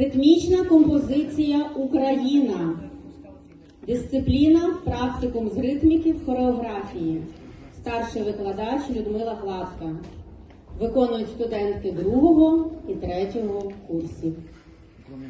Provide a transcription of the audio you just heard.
Ритмічна композиція Україна. Дисципліна практикум з ритміки в хореографії. Старший викладач Людмила Гладка. Виконують студентки другого і третього курсів. Кроме.